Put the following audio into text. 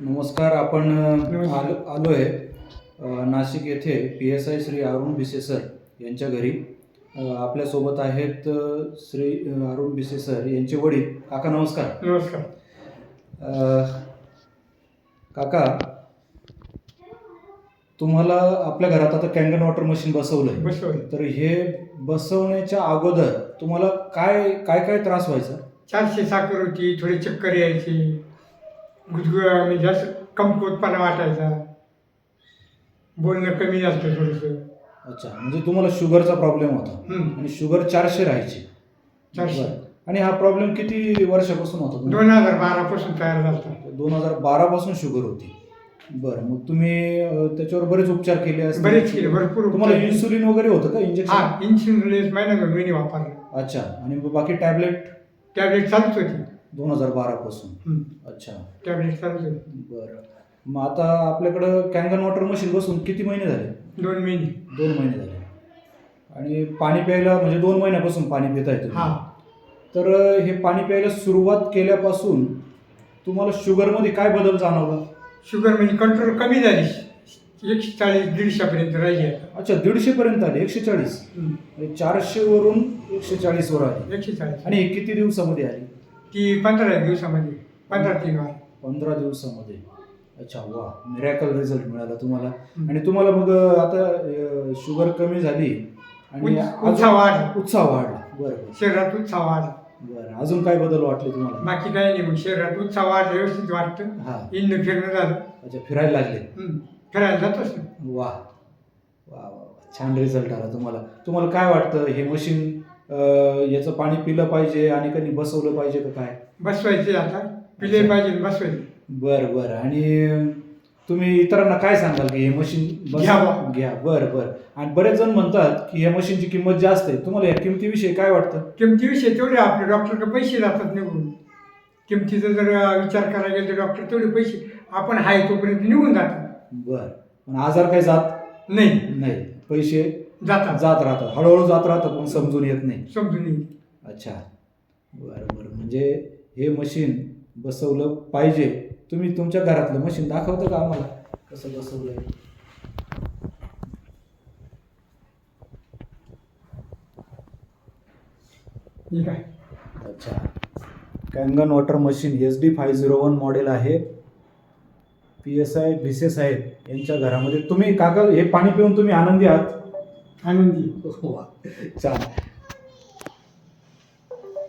नमस्कार आपण. आलो आलो आहे नाशिक येथे P S I Shri Arun Bhise sir यांच्या घरी. आपल्यासोबत आहेत श्री अरुण भिसे सर यांचे वडील. काका नमस्कार. नमस्कार. अ, काका तुम्हाला आपल्या घरात आता कॅंगन वॉटर मशीन बसवलं आहे बसवलं तर हे बसवण्याच्या अगोदर तुम्हाला काय काय काय त्रास व्हायचा? चारशे साखर होती थोडी चक्कर यायची. गुदगुळा म्हणजे असं कमकुवतपणा वाटायचा. बोलणं कमी झालं थोडंसं. अच्छा म्हणजे तुम्हाला शुगरचा प्रॉब्लेम होता. हम्म. आणि शुगर चारशे राहायची. चारशे. बरं. आणि हा प्रॉब्लेम किती वर्षापासून होता तुम्हाला? दोन हजार बारापासून तयार झाला दोन हजार बारा पासून शुगर होती. बरं मग तुम्ही अं, त्याच्यावर बरेच उपचार केले असतील. बरेच केले भरपूर तुम्हाला उपचार. इन्सुलिन वगैरे होतं का हा इंजेक्शन महिना दोन महिने वापरला. अच्छा आणि मग बाकी टॅबलेट टॅबलेट चालूच होती. दोन हजार बारा पासून. हम्म. अच्छा. टॅबलेट होती बरं. मग आता आपल्याकडं कॅंगन वॉटर मशीन बसून किती महिने झाले? दोन महिने. दोन महिने झाले. आणि पाणी प्यायला म्हणजे दोन महिन्यापासून पाणी तुम्ही. हा. तर अं, हे पाणी प्यायला सुरुवात केल्यापासून तुम्हाला शुगरमध्ये काय बदल जाणवला? शुगर म्हणजे कंट्रोल कमी झाली. एकशे चाळीस दीडशेपर्यंत राहिली आता. अच्छा दीडशे पर्यंत आले. एकशे चाळीस हम्म. चारशे वरून एकशे चाळीस वर आली. एकशे चाळीस आणि हे किती दिवसामध्ये आली? ती पंधरा दिवसामध्ये पंधरा तीन वार. पंधरा दिवसामध्ये. अच्छा वा. मिरॅकल रिझल्ट मिळाला तुम्हाला. हम्म. आणि तुम्हाला मग अं, आता अं, शुगर कमी झाली आणि अजून- उत्साह वाढला. उत्साह वाढला. बरं बरं. शरीरात उत्साह वाढला. बरं. अजून काय बदल वाटले तुम्हाला? बाकी काही नाही मग शरीरात उत्साह वाढला व्यवस्थित वाटतं. हा. इंड फिरणं झालं. अच्छा फिरायला लागले. हम्म. फिरायला जातोच ना वा. वा वा वा. छान रिझल्ट आला तुम्हाला. तुम्हाला काय वाटतं? हे मशीन याचं पाणी पिलं पाहिजे आणि कधी बसवलं पाहिजे का काय? बसवायचे आता. पिले. पाहिजे बसवायचे. बरं बरं. आणि तुम्ही इतरांना काय सांगाल की हे मशीन बस- घ्या बा. घ्या. बरं बरं. आणि बरेच जण म्हणतात की या मशीनची किंमत जास्त आहे. तुम्हाला या किमतीविषयी काय वाटतं? किमतीविषयी तेवढे आपले डॉक्टरकडे पैसे जातात निघून. किमतीचा जर विचार करायला गेला तर डॉक्टर तेवढे पैसे आपण आहे तोपर्यंत निघून जातात. बरं. पण आजार काही जात नाही. नाही. पैसे जातात. जात राहतात. हळूहळू जात राहतात पण समजून येत नाही. समजून येईल अच्छा. बरं बरं. म्हणजे हे मशीन बसवलं पाहिजे. तुम्ही तुमच्या घरातलं मशीन दाखवतं का आम्हाला? कसं बसवलंय? ठीक आहे अच्छा. Kangen water machine S D five zero one model आहे. पी एस आय भिसे साहेब यांच्या घरामध्ये तुम्ही काका हे पाणी पिऊन तुम्ही आनंदी आहात. 아는 디. 호소 와. 자,